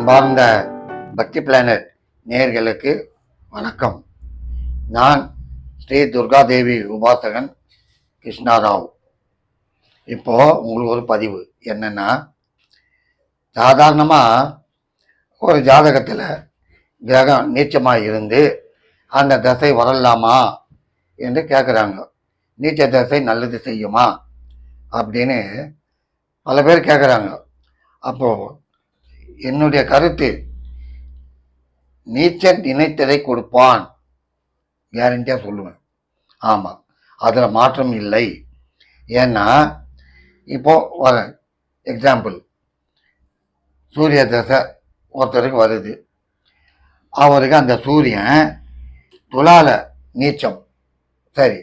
அன்பார்ந்த பக்தி பிளானட் நேர்களுக்கு வணக்கம். நான் ஸ்ரீ துர்காதேவி உபாசகன் கிருஷ்ணாராவ். இப்போ உங்களுக்கு ஒரு பதிவு. என்னன்னா சாதாரணமாக ஒரு ஜாதகத்தில் கிரகம் நீச்சமாக இருந்து அந்த தசை வரலாமா என்று கேட்குறாங்க நீச்ச தசை நல்லது செய்யுமா? அப்படின்னு பல பேர் கேட்குறாங்க அப்போது என்னுடைய கருத்து நீச்சல் நினைத்ததை கொடுப்பான். கேரண்டியாக சொல்லுவேன்? ஆமாம் அதில் மாற்றம் இல்லை. ஏன்னா இப்போது வர எக்ஸாம்பிள் சூரிய தசை ஒருத்தருக்கு வருது. அவருக்கு அந்த சூரியன் துலால நீச்சம். சரி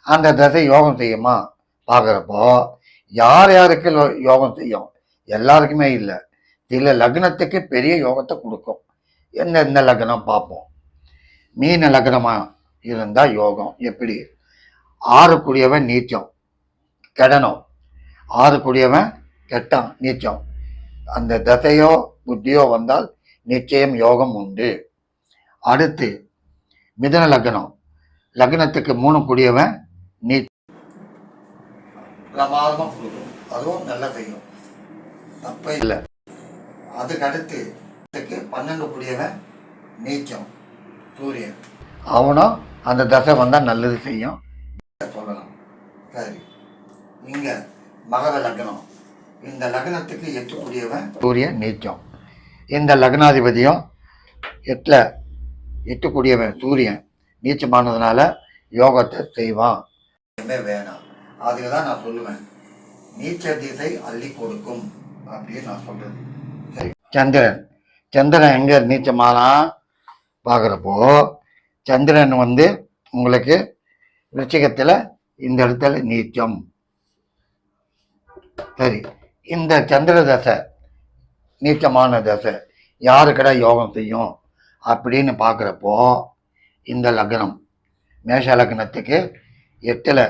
அந்த தசை யோகம் செய்யுமா? பார்க்குறப்போ யார் யாருக்கு யோகம் செய்யும்? எல்லாருக்குமே இல்லை. சில லக்னத்துக்கு பெரிய யோகத்தை கொடுக்கும். என்ன லக்னம் பார்ப்போம். மீன லக்னமாக இருந்தால் யோகம். எப்படி? ஆறு கூடியவன் நீச்சம். கெடணும் ஆறு கூடியவன் கெட்டான் நீச்சம். அந்த தசையோ புத்தியோ வந்தால் நிச்சயம் யோகம் உண்டு. அடுத்து மிதன லக்னம். லக்னத்துக்கு மூணு கூடியவன் நீ பிரமாதமாக கொடுக்கும் அதுவும் நல்லா செய்யும். தப்பே இல்லை. அதுக்கு அடுத்து அதுக்கு பன்னெண்டு கூடியவன் நீச்சம் சூரியன். அவனும் அந்த தசை வந்தால் நல்லது செய்யும். சொல்லலாம் சரி. இங்கே மகர லக்னம். இந்த லக்னத்துக்கு எட்டு கூடியவன் சூரியன் நீச்சம். இந்த லக்னாதிபதியும் எட்டில் எட்டு கூடியவன் சூரியன். நீச்சமானதுனால யோகத்தை செய்வான். எதுவுமே வேணாம். அதுக்கு தான் நான் சொல்லுவேன். நீச்ச திசை அள்ளி கொடுக்கும் அப்படின்னு நான் சொல்றது. சரி சந்திரன். சந்திரன் எங்கே நீச்சமாலாம் பார்க்குறப்போ சந்திரன் வந்து உங்களுக்கு விருச்சிகத்தில் இந்த இடத்துல நீச்சம். சரி இந்த சந்திர தசை நீச்சமான தசை யாருக்கடா யோகம் செய்யும் அப்படின்னு பார்க்குறப்போ இந்த லக்னம் மேஷ லக்னத்துக்கு எட்டில்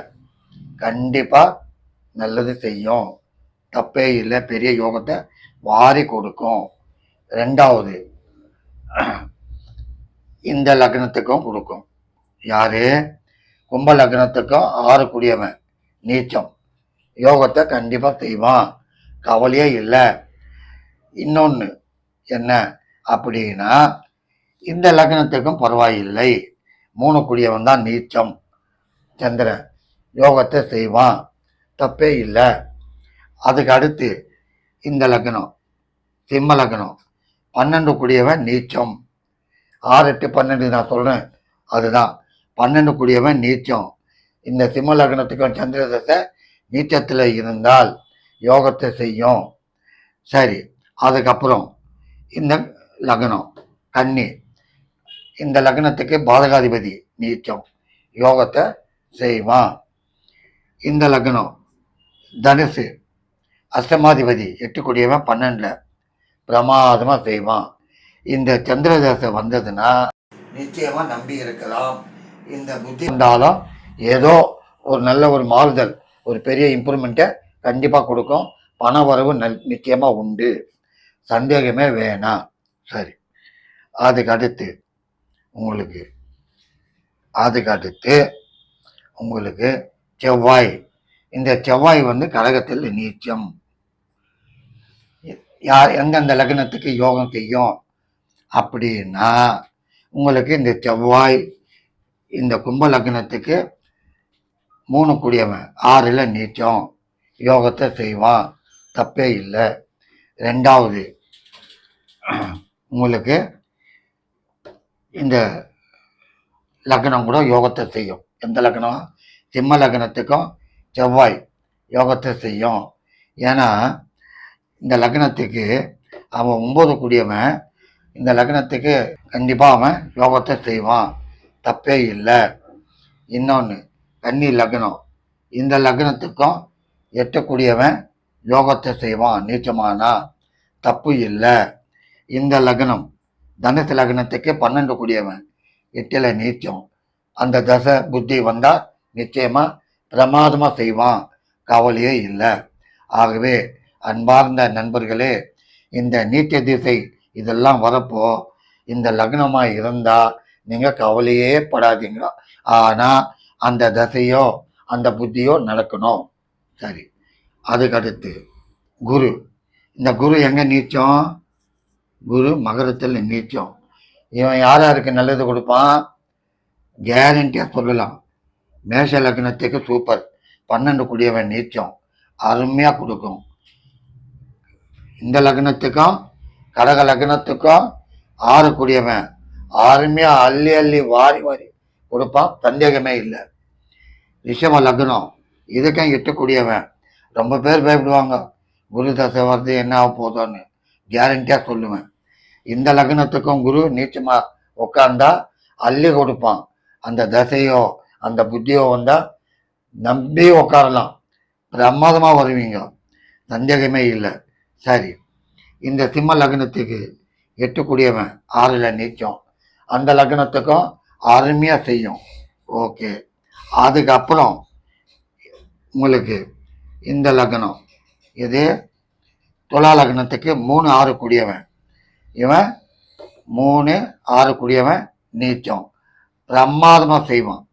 கண்டிப்பாக நல்லது செய்யும். தப்பே இல்லை பெரிய யோகத்தை வாரி கொடுக்கும். ரெண்டாவது இந்த லக்னத்துக்கும் கொடுக்கும். யாரு? கும்ப லக்னத்துக்கும் ஆறு கூடியவன். நீச்சம். யோகத்தை கண்டிப்பாக செய்வான். கவலையே இல்லை. இன்னொன்று என்ன அப்படின்னா இந்த லக்னத்துக்கும் பரவாயில்லை. மூணு கூடியவன் தான் நீச்சம். சந்திரன் யோகத்தை செய்வான். தப்பே இல்லை. அதுக்கு அடுத்து இந்த லக்னம் சிம்ம லக்னம். பன்னெண்டு கூடியவன் நீச்சம். ஆறு எட்டு பன்னெண்டு நான் சொல்கிறேன் அதுதான். பன்னெண்டு கூடியவன் நீச்சம். இந்த சிம்ம லக்னத்துக்கும் சந்திர தசை நீச்சத்தில் இருந்தால் யோகத்தை செய்யும். சரி அதுக்கப்புறம் இந்த லக்னம் கன்னி இந்த லக்னத்துக்கு பாதகாதிபதி நீச்சம். யோகத்தை செய்வான். இந்த லக்னம் தனுசு. அஷ்டமாதிபதி எட்டு கொடியவன் பன்னெண்டில். பிரமாதமாக செய்வான். இந்த சந்திர தசை வந்ததுன்னா நிச்சயமாக நம்பி இருக்கலாம். இந்த புத்தி இருந்தாலும் ஏதோ ஒரு நல்ல ஒரு மாறுதல் ஒரு பெரிய இம்ப்ரூவ்மெண்ட்டை கண்டிப்பாக கொடுக்கும். பண வரவு நல் நிச்சயமாக உண்டு. சந்தேகமே வேணாம். சரி. அதுக்கு அடுத்து உங்களுக்கு அதுக்கு அடுத்து உங்களுக்கு செவ்வாய். இந்த செவ்வாய் வந்து கடகத்தில் நீச்சம். யார் எந்தெந்த லக்னத்துக்கு யோகம் செய்யும் அப்படின்னா உங்களுக்கு இந்த செவ்வாய் இந்த கும்ப லக்னத்துக்கு மூணு கூடியவன் ஆறில் நீச்சம் யோகத்தை செய்வான். தப்பே இல்லை. ரெண்டாவது உங்களுக்கு இந்த லக்னம் கூட யோகத்தை செய்யும். எந்த லக்னம்? சிம்ம லக்னத்துக்கும் செவ்வாய் யோகத்தை செய்யும். ஏன்னா இந்த லக்னத்துக்கு அவன் ஒம்பது கூடியவன். இந்த லக்னத்துக்கு கண்டிப்பாக அவன் யோகத்தை செய்வான். தப்பே இல்லை. இன்னொன்று கன்னி லக்னம். இந்த லக்னத்துக்கும் எட்டக்கூடியவன் யோகத்தை செய்வான் நீச்சமானா. தப்பு இல்லை. இந்த லக்னம் தனுசு லக்னத்துக்கு பன்னெண்டு கூடியவன். எட்டில் நீச்சம். அந்த தசை புத்தி வந்தால் நிச்சயமாக பிரமாதமாக செய்வான். கவலையே இல்லை. ஆகவே அன்பார்ந்த நண்பர்களே இந்த நீச்ச திசை இதெல்லாம் வரப்போ இந்த லக்னமாக இருந்தால் நீங்கள் கவலையே படாதீங்க. ஆனால் அந்த தசையோ அந்த புத்தியோ நடக்கணும். சரி அதுக்கடுத்து குரு. இந்த குரு எங்கே நீச்சம்? குரு மகரத்தில் நீச்சம். இவன் யார் யாருக்கு நல்லது கொடுப்பான்? கேரண்டியாக சொல்லலாம். மேஷ லக்னத்துக்கு சூப்பர் பன்னெண்டு குடியவன் நீச்சம். அருமையாக கொடுக்கும். இந்த லக்னத்துக்கும் கடக லக்னத்துக்கும் ஆறு குடியவன். அருமையாக அள்ளி அள்ளி வாரி வாரி கொடுப்பான் சந்தேகமே இல்லை. ரிஷம லக்னம். இதுக்கும் எட்டக்கூடியவன் ரொம்ப பேர் பயப்படுவாங்க. குரு தசை வருது என்ன ஆக போதோன்னு கேரண்டியாக சொல்லுவேன். இந்த லக்னத்துக்கும் குரு நீச்சமாக உட்காந்தா அள்ளி கொடுப்பான். அந்த தசையோ அந்த புத்தியோ வந்தால் நம்பி உட்காரலாம் பிரமாதமாக வருவீங்க. சந்தேகமே இல்லை. சரி. இந்த சிம்ம லக்னத்துக்கு எட்டுக்கூடியவன் ஆறில் நீச்சம். அந்த லக்னத்துக்கும் அருமையாக செய்யும். ஓகே. அதுக்கப்புறம் உங்களுக்கு இந்த லக்னம். இது துலா லக்னத்துக்கு மூணு ஆறு கூடியவன் இவன் மூணு ஆறு கூடியவன் நீச்சம். பிரமாதமாக செய்வான்.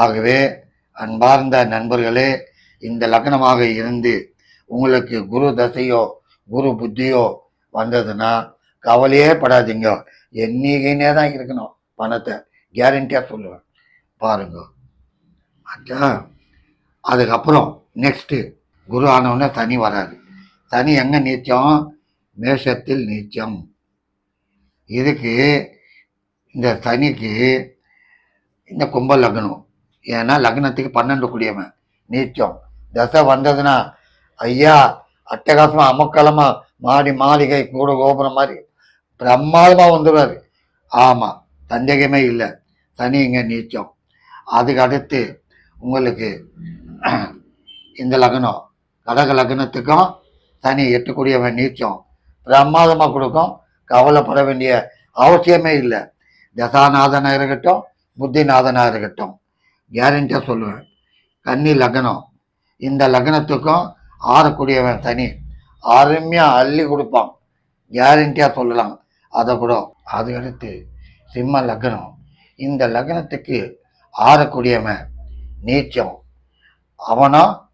ஆகவே அன்பார்ந்த நண்பர்களே இந்த லக்னமாக இருந்து உங்களுக்கு குரு தசையோ குரு புத்தியோ வந்ததுன்னா கவலையே படாதீங்க. என்னைக்குன்னே தான் இருக்கணும் பணத்தை. கேரண்டியாக சொல்லுவேன். பாருங்க. அச்சா அதுக்கப்புறம் நெக்ஸ்ட்டு குரு ஆனவுடனே சனி வராது சனி எங்கே நீச்சம்? மேஷத்தில் நீச்சம். இதுக்கு இந்த சனிக்கு இந்த கும்ப லக்னம். ஏன்னா லக்னத்துக்கு பன்னெண்டு குடியவன் நீச்சம். தசை வந்ததுன்னா ஐயா அட்டகாசமா அமக்கலமா மாடி மாளிகை கூட கோபுரம் மாதிரி பிரமாதமா வந்துடுவார் ஆமாம் சந்தேகமே இல்லை. சனி இங்கே நீச்சம். அதுக்கு அடுத்து உங்களுக்கு இந்த லக்னம். கடக லக்னத்துக்கும் சனி எட்டுக்கூடியவன் நீச்சம். பிரமாதமாக கொடுக்கும். கவலைப்பட வேண்டிய அவசியமே இல்லை. தசாநாதனாக இருக்கட்டும் புத்திநாதனாக இருக்கட்டும். கேரண்டியாக சொல்லுவேன். கன்னி லக்னம். இந்த லக்னத்துக்கும் ஆறக்கூடியவன் தனி. அருமையாக அள்ளி கொடுப்பான். கேரண்டியாக சொல்லலாம். அதை கூட. அது அடுத்து சிம்ம லக்னம். இந்த லக்னத்துக்கு ஆறக்கூடியவன் நீச்சம். அவனா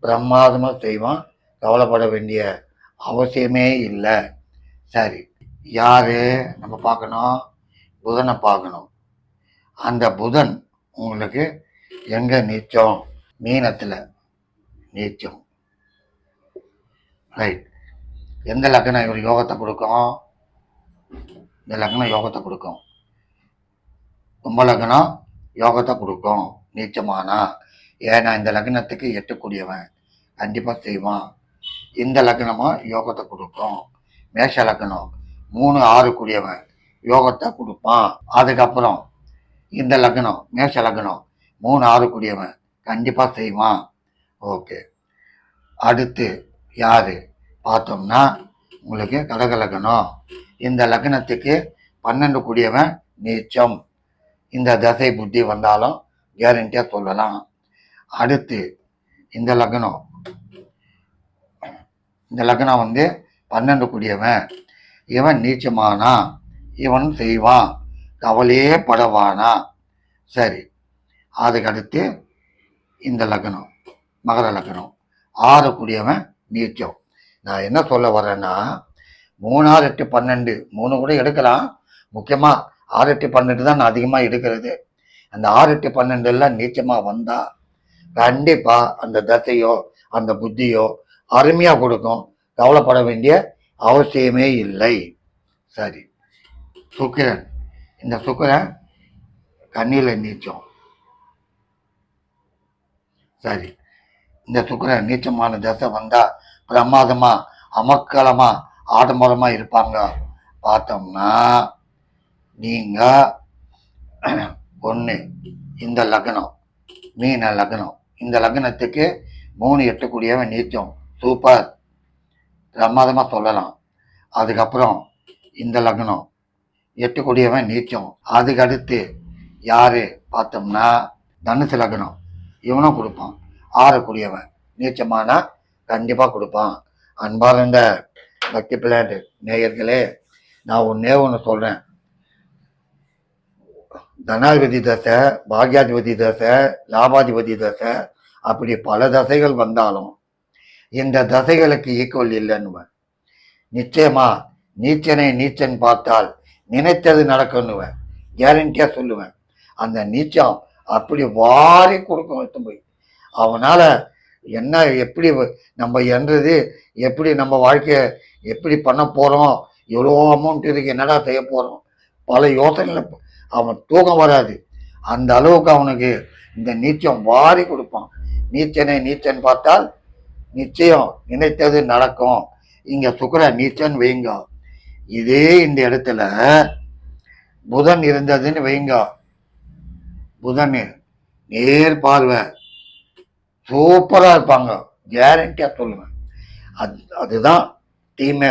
பிரமாதமாக செய்வான். கவலைப்பட வேண்டிய அவசியமே இல்லை. சரி. யாரு? நம்ம பார்க்கணும். புதனை பார்க்கணும். அந்த புதன் உங்களுக்கு எங்க நீச்சம்? மீனத்தில் நீச்சம். ரைட் எந்த லக்னம் இவர் யோகத்தை கொடுக்கும்? இந்த லக்னம் யோகத்தை கொடுக்கும். கும்ப லக்னம் யோகத்தை கொடுக்கும். நீச்சமானா? ஏன்னா இந்த லக்னத்துக்கு எட்டக்கூடியவன். கண்டிப்பாக செய்வான். இந்த லக்னமாக யோகத்தை கொடுக்கும். மேஷ லக்னம் மூணு ஆறு கூடியவன் யோகத்தை கொடுப்பான். அதுக்கப்புறம் இந்த லக்னம் மேஷ லக்னம் மூணு ஆறு கூடியவன் கண்டிப்பாக செய்வான். ஓகே. அடுத்து யார்? பார்த்தோம்னா உங்களுக்கு கடக லக்னம். இந்த லக்னத்துக்கு பன்னெண்டு கூடியவன் நீச்சம். இந்த தசை புத்தி வந்தாலும் கேரண்டியாக சொல்லலாம். அடுத்து இந்த லக்னம். இந்த லக்னம் வந்து பன்னெண்டு கூடியவன் இவன் நீச்சமானா இவன் செய்வான். கவலையே படவானா? சரி அதுக்கடுத்து இந்த லக்னம் மகர லக்னம். ஆறக்கூடியவன் நீச்சம். நான் என்ன சொல்ல வரேன்னா மூணாறு எட்டு பன்னெண்டு மூணு கூட எடுக்கலாம். முக்கியமாக ஆறு எட்டு பன்னெண்டு தான் நான் அதிகமாக எடுக்கிறது. அந்த ஆறு எட்டு பன்னெண்டு எல்லாம் நீச்சமாக வந்தால் கண்டிப்பாக அந்த தசையோ அந்த புத்தியோ அருமையாக கொடுக்கும். கவலைப்பட வேண்டிய அவசியமே இல்லை. சரி சுக்கிரன். இந்த சுக்கரை கண்ணியில் நீச்சம். சரி. இந்த சுக்கிரன் நீச்சமான தசை வந்தால் பிரமாதமாக அமக்கலமாக ஆடம்பரமாக இருப்பாங்க. பார்த்தோம்னா நீங்கள் ஒன்று இந்த லக்னம் மீன லக்னம். இந்த லக்னத்துக்கு மூணு எட்டக்கூடியவன் நீச்சம். சூப்பர். பிரமாதமாக சொல்லலாம். அதுக்கப்புறம் இந்த லக்னம். எட்டக்கூடியவன் நீச்சம் அதுக்கு அடுத்து யாரு பார்த்தோம்னா தனுசு லக்னம். இவனும் கொடுப்பான். ஆறக்கூடியவன் நீச்சமானா கண்டிப்பாக கொடுப்பான். அன்பார்ந்த பக்தி பிள்ளையாட்டு நேயர்களே நான் ஒன்றே ஒன்று சொல்கிறேன் தனாதிபதி தசை பாக்யாதிபதி தசை லாபாதிபதி தசை அப்படி பல தசைகள் வந்தாலும் இந்த தசைகளுக்கு ஈக்குவல் இல்லைன்னு நிச்சயமா நீச்சனை நீச்சன் பார்த்தால் நினைத்தது நடக்கும்னுவேன் கேரண்டியாக சொல்லுவேன். அந்த நீச்சம் அப்படி வாரி கொடுக்கும் எடுத்து போய். அவனால் என்ன எப்படி வ- நம்ம என்றது எப்படி நம்ம வாழ்க்கைய எப்படி பண்ண போகிறோம் எவ்வளோ அமௌண்ட் இருக்கு என்னடா செய்ய போகிறோம் பல யோசனைகள் அவன் தூக்கம் வராது. அந்த அளவுக்கு அவனுக்கு இந்த நீச்சம் வாரி கொடுப்பான். நீச்சனை நீச்சன் பார்த்தால் நிச்சயம் நினைத்தது நடக்கும். இங்கே சுக்கர நீச்சன் வைங்க. இதே இந்த இடத்துல புதன் இருந்ததுன்னு வைங்க. புதன் நேர் பார்வை. சூப்பராக இருப்பாங்க. கேரண்டியாக சொல்லுவேன். அது அதுதான் தீமை.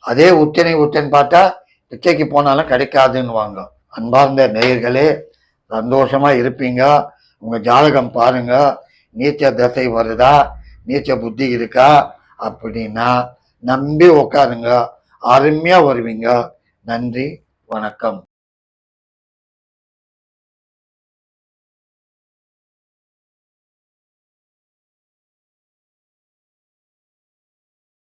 அதே உச்சனை உச்சன் பார்த்தா பிச்சைக்கு போனாலும் கிடைக்காதுன்னுவாங்க. அன்பார்ந்த நேயர்களே சந்தோஷமாக இருப்பீங்க. உங்கள் ஜாதகம் பாருங்க. நீச்ச தசை வருதா? நீச்ச புத்தி இருக்கா? அப்படின்னா நம்பி உட்காருங்க அருமையாக வருவீங்க. நன்றி வணக்கம்.